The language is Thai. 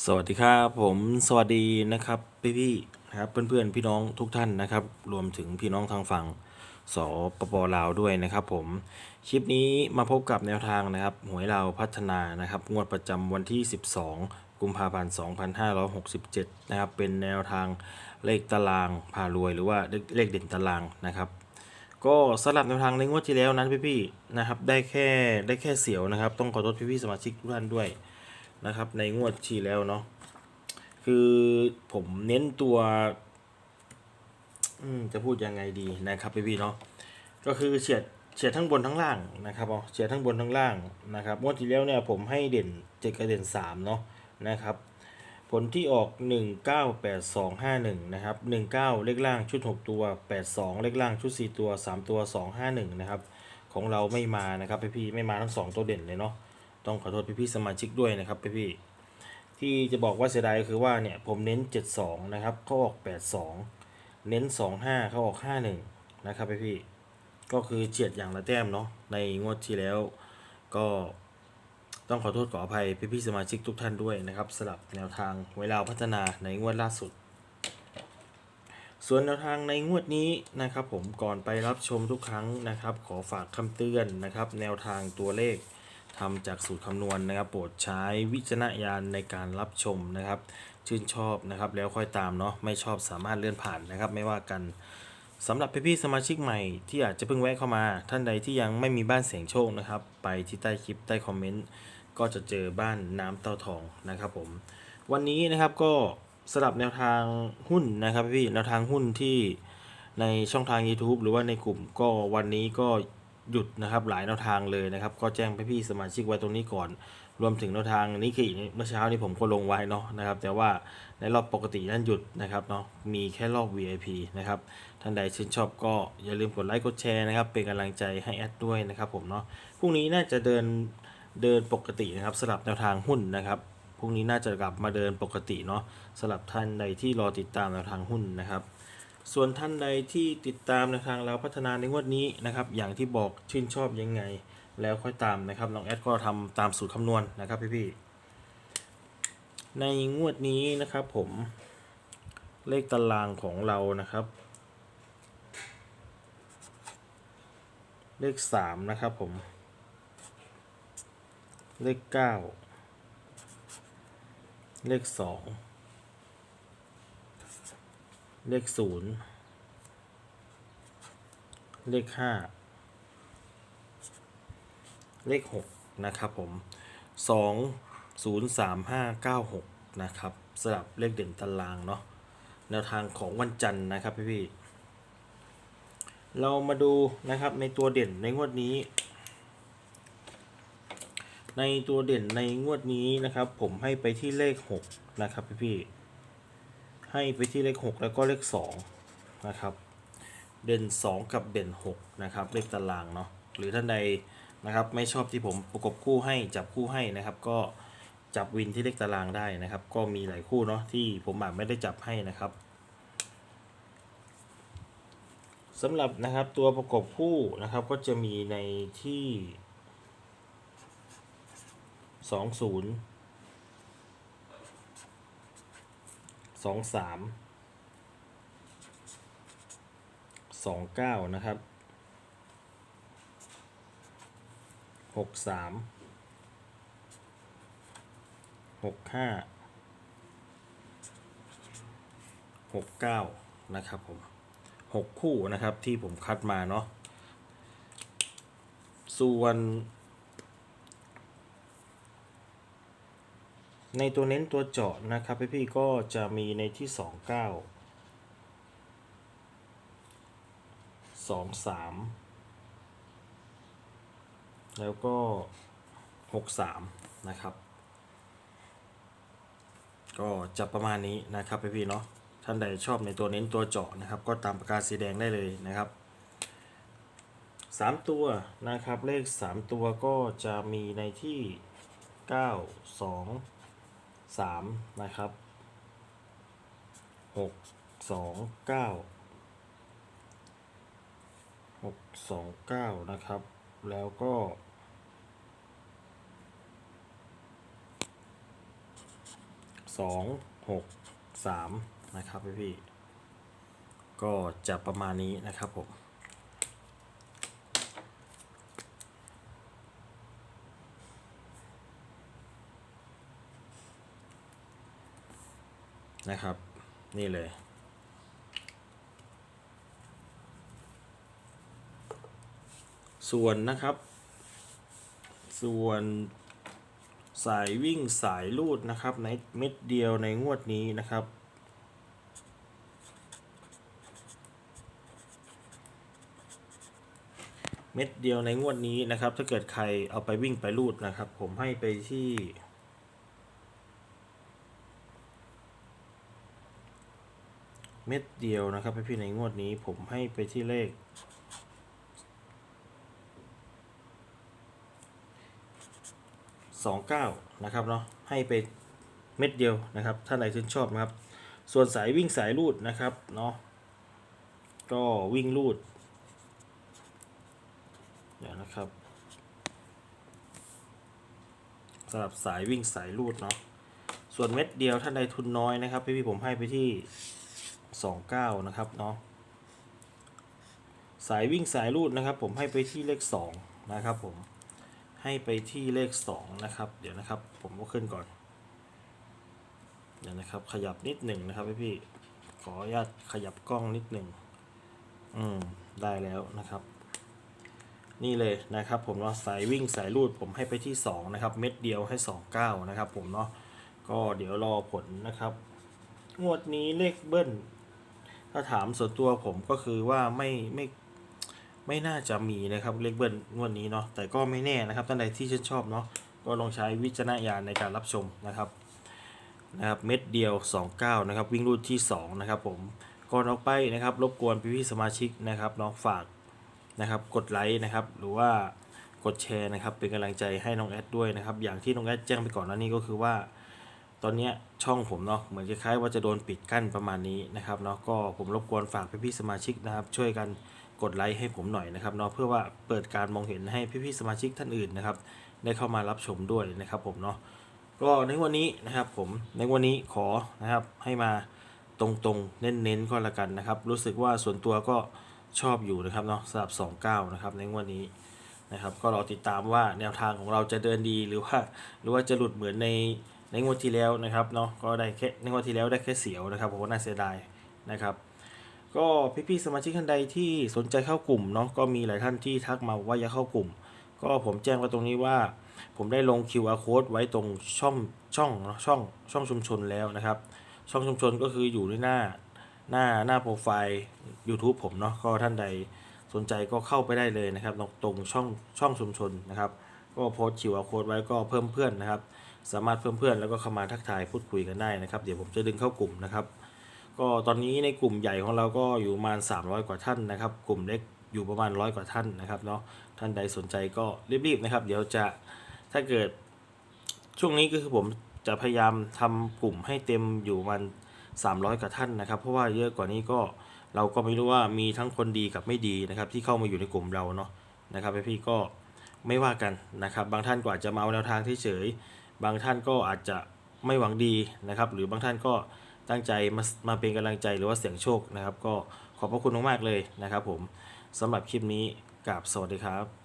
สวัสดีครับผมสวัสดีนะครับพี่พี่นะครับเพื่อนๆพี่น้องทุกท่านนะครับ รวมถึงพี่น้องทางฝั่งสปปลาวด้วยนะครับผมคลิปนี้มาพบกับแนวทางนะครับหวยลาวพัฒนานะครับ งวดประจำวันที่ 12 กุมภาพันธ์ 2567 นะครับ เป็นแนวทางเลขตารางพารวยหรือว่าเลขเลขเด่นตารางนะครับ ก็สลับแนวทางในงวดที่แล้วนั้นพี่ๆนะครับ ได้แค่ได้แค่เสียวนะครับ ต้องขอโทษพี่ๆสมาชิกทุกท่านด้วย นะครับ ในงวดที่แล้วเนาะคือผมเน้นตัวจะพูดยังไงดีนะครับพี่พี่เนาะก็คือเฉียดเฉียดทั้งบนทั้งล่างนะครับอ๋อเฉียดทั้งบนทั้งล่างนะครับงวดที่แล้วเนี่ยผมให้เด่นเจ็ดกับเด่นสามเนาะนะครับ ผลที่ออก 198251 นะครับ 19 เลขล่างชุด 6 ตัว 82 เลขล่างชุด 4 ตัว 3 ตัว 251 นะครับ ของเราไม่มานะครับพี่ๆไม่มาทั้ง 2 ตัวเด่นเลยเนาะ ต้องขอโทษพี่ๆสมาชิกด้วยนะครับพี่ๆที่จะบอกว่าเสียดายคือว่าเนี่ยผมเน้น 72 นะครับเขาออก 82 เน้น 25เขาออก 51 นะครับพี่ๆก็คือเฉียดอย่างละแต้มเนาะในงวดที่แล้วก็ต้องขอโทษขออภัยพี่ๆสมาชิกทุกท่านด้วยนะครับสลับแนวทางเวลาพัฒนาในงวดล่าสุด ส่วนแนวทางในงวดนี้นะครับ ผมก่อนไปรับชมทุกครั้งนะครับ ขอฝากคำเตือนนะครับ แนวทางตัวเลข ทำจากสูตรคำนวณนะครับ โปรดใช้วิจารณญาณในการรับชมนะครับ ชื่นชอบนะครับ แล้วค่อยตามเนาะไม่ชอบสามารถเลื่อนผ่านนะครับ ไม่ว่ากันสำหรับพี่ๆสมาชิกใหม่ที่อาจจะเพิ่งแวะเข้ามาท่านใดที่ยังไม่มีบ้านเสียงโชคนะครับ ไปที่ใต้คลิปใต้คอมเมนต์ก็จะเจอบ้านน้ำเต้าทองนะครับผม วันนี้นะครับก็สลับแนวทางหุ้นนะครับพี่แนวทางหุ้นที่ในช่องทาง YouTube หรือว่าในกลุ่มก็วันนี้ก็ หยุดนะครับหลายแนวทางเลยนะครับ ก็แจ้งไปพี่สมาชิกไว้ตรงนี้ก่อน รวมถึงแนวทางนี้คือเมื่อเช้านี้ผมก็ลงไว้เนาะนะครับ แต่ว่าในรอบปกตินั้นหยุดนะครับเนาะมีแค่รอบ VIP นะครับท่านใดชื่นชอบก็อย่าลืมกดไลค์กดแชร์นะครับ เป็นกำลังใจให้แอดด้วยนะครับผมเนาะพรุ่งนี้น่าจะเดินเดินปกตินะครับสลับแนวทางหุ้นนะครับพรุ่งนี้น่าจะกลับมาเดินปกติเนาะสลับท่านใดที่รอติดตามแนวทางหุ้นนะครับ ส่วนท่านใดที่ติดตามแนทางเราพัฒนาในงวดนี้นะครับ อย่างที่บอกชื่นชอบยังไง แล้วค่อยตามนะครับน้องแอดก็ทำตามสูตรคำนวณนะครับพี่ๆในงวดนี้นะครับผมเลขตารางของเรานะครับ เลขสามนะครับผม เลขเก้าเลขสอง เลขศูนย์เลขห้าเลขหกนะครับผมสองศูนย์สามห้าเก้าหกนะครับสลับเลขเด่นตารางเนาะแนวทางของวันจันทร์นะครับพี่พี่เรามาดูนะครับในตัวเด่นในงวดนี้ ในตัวเด่นในงวดนี้นะครับ ผมให้ไปที่เลข 6 นะครับพี่พี่ ให้ไปที่เลข 6 แล้วก็เลข2นะครับเด่น 2 กับเด่น6นะครับเลขตารางเนาะหรือท่านใดนะครับไม่ชอบที่ผมประกบคู่ให้จับคู่ให้นะครับ ก็จับวินที่เลขตารางได้นะครับ ก็มีหลายคู่เนาะที่ผมอาจไม่ได้จับให้นะครับสำหรับนะครับตัวประกบคู่นะครับก็จะมีในที่ 20 สองสามสองเก้านะครับหกสามหกห้าหกเก้านะครับผมหกคู่นะครับที่ผมคัดมาเนาะส่วน ในตัวเน้นตัวเจาะนะครับพี่พี่ก็จะมีในที่สองเก้าสองสามแล้วก็หกสามนะครับ ก็จะประมาณนี้นะครับพี่พี่เนาะท่านใดชอบในตัวเน้นตัวเจาะนะครับ ก็ตามปากกาสีแดงได้เลยนะครับสามตัวนะครับเลขสามตัวก็จะมีในที่เก้า สามนะครับหกสองเก้าหกสองเก้านะครับ แล้วก็สองหกสามนะครับพี่พี่ก็จะประมาณนี้นะครับผม นะครับ นี่เลย ส่วนนะครับ ส่วนสายวิ่งสายลูดนะครับในเม็ดเดียวในงวดนี้นะครับเม็ดเดียวในงวดนี้นะครับ ถ้าเกิดใครเอาไปวิ่งไปลูดนะครับ ผมให้ไปที่ เม็ดเดียวนะครับพี่ในงวดนี้ผมให้ไปที่เลขสองเก้านะครับเนาะให้ไปเม็ดเดียวนะครับท่านใดชื่นชอบนะครับ ส่วนสายวิ่งสายลูดนะครับเนาะก็วิ่งลูดเดี๋ยวนะครับสำหรับสายวิ่งสายลูดเนาะส่วนเม็ดเดียวท่านใดทุนน้อยนะครับ พี่ๆผมให้ไปที่ สองเก้านะครับเนาะสายวิ่งสายลูดนะครับ ผมให้ไปที่เลขสองนะครับ ผมให้ไปที่เลขสองนะครับ เดี๋ยวนะครับ ผมก็ขึ้นก่อนเดี๋ยวนะครับ ขยับนิดหนึ่งนะครับพี่พี่ขออนุญาตขยับกล้องนิดหนึ่งอืมได้แล้วนะครับ นี่เลยนะครับ ผมเนาะสายวิ่งสายลูด ผมให้ไปที่สองนะครับ เม็ดเดียวให้สองเก้านะครับ ผมเนาะก็เดี๋ยวรอผลนะครับ งวดนี้เลขเบิ้ล ถ้าถามส่วนตัวผมก็คือว่าไม่ไม่ไม่น่าจะมีนะครับเลขเบิ้ลงวดนี้เนาะแต่ก็ไม่แน่นะครับท่านใดที่ชื่นชอบเนาะก็ลองใช้วิจารณญาณในการรับชมนะครับนะครับเม็ดเดียว 29 นะครับ วิ่งรูดที่ 2 นะครับผมก่อนออกไปนะครับรบกวนพี่ๆสมาชิกนะครับน้องฝากนะครับกดไลค์นะครับหรือว่ากดแชร์นะครับเป็นกำลังใจให้น้องแอดด้วยนะครับอย่างที่น้องแอดแจ้งไปก่อนหน้านี้ก็คือว่า ตอนนี้ช่องผมเนาะเหมือนคล้ายๆว่าจะโดนปิดกั้นประมาณนี้นะครับเนาะก็ผมรบกวนฝากพี่ๆสมาชิกนะครับ ช่วยกันกดไลค์ให้ผมหน่อยนะครับเนาะเพื่อว่าเปิดการมองเห็นให้พี่ๆสมาชิกท่านอื่นนะครับ ได้เข้ามารับชมด้วยนะครับผมเนาะก็ในวันนี้นะครับผมในวันนี้ขอนะครับให้มาตรงๆเน้นๆก็แล้วกันนะครับ รู้สึกว่าส่วนตัวก็ชอบอยู่นะครับเนาะสำหรับ 29 นะครับในวันนี้นะครับ ก็รอติดตามว่าแนวทางของเราจะเดินดีหรือว่า หรือว่าจะหลุดเหมือนใน ในงวดที่แล้วนะครับเนาะก็ได้แค่ในงวดที่แล้วได้แค่เสียวนะครับผมว่าน่าเสียดายนะครับก็พี่ๆสมาชิกท่านใดที่สนใจเข้ากลุ่มเนาะก็มีหลายท่านที่ทักมาว่าอยากเข้ากลุ่ม ก็ผมแจ้งไว้ตรงนี้ว่า ผมได้ลง QR code ไว้ตรงช่องช่องเนาะช่องช่องชุมชนแล้วนะครับ ช่องชุมชนก็คืออยู่ในหน้าหน้าหน้าโปรไฟล์ YouTube ผมเนาะก็ท่านใดสนใจก็เข้าไปได้เลยนะครับตรงตรงช่องช่องชุมชนนะครับ ก็โพสต์คิวอาร์โค้ดไว้ก็เพิ่มเพื่อนนะครับ สามารถเพิ่มเพื่อนแล้วก็เข้ามาทักทายพูดคุยกันได้นะครับ เดี๋ยวผมจะดึงเข้ากลุ่มนะครับ ก็ตอนนี้ในกลุ่มใหญ่ของเราก็อยู่ประมาณ 300 กว่าท่านนะครับ กลุ่มเล็กอยู่ประมาณร้อยกว่าท่านนะครับเนาะท่านใดสนใจก็รีบๆนะครับ เดี๋ยวจะถ้าเกิดช่วงนี้ก็คือผมจะพยายามทำกลุ่มให้เต็มอยู่ประมัน300กว่าท่านนะครับ เพราะว่าเยอะกว่านี้ก็เราก็ไม่รู้ว่ามีทั้งคนดีกับไม่ดีนะครับ ที่เข้ามาอยู่ในกลุ่มเราเนาะนะครับพี่ก็ไม่ว่ากันนะครับ บางท่านก็อาจจะมาเอาแนวทางที่เฉย บางท่านก็อาจจะไม่หวังดีนะครับ หรือบางท่านก็ตั้งใจมามาเป็นกำลังใจหรือว่าเสี่ยงโชคนะครับ ก็ขอบพระคุณมากๆเลยนะครับ ผมสำหรับคลิปนี้กราบสวัสดีครับ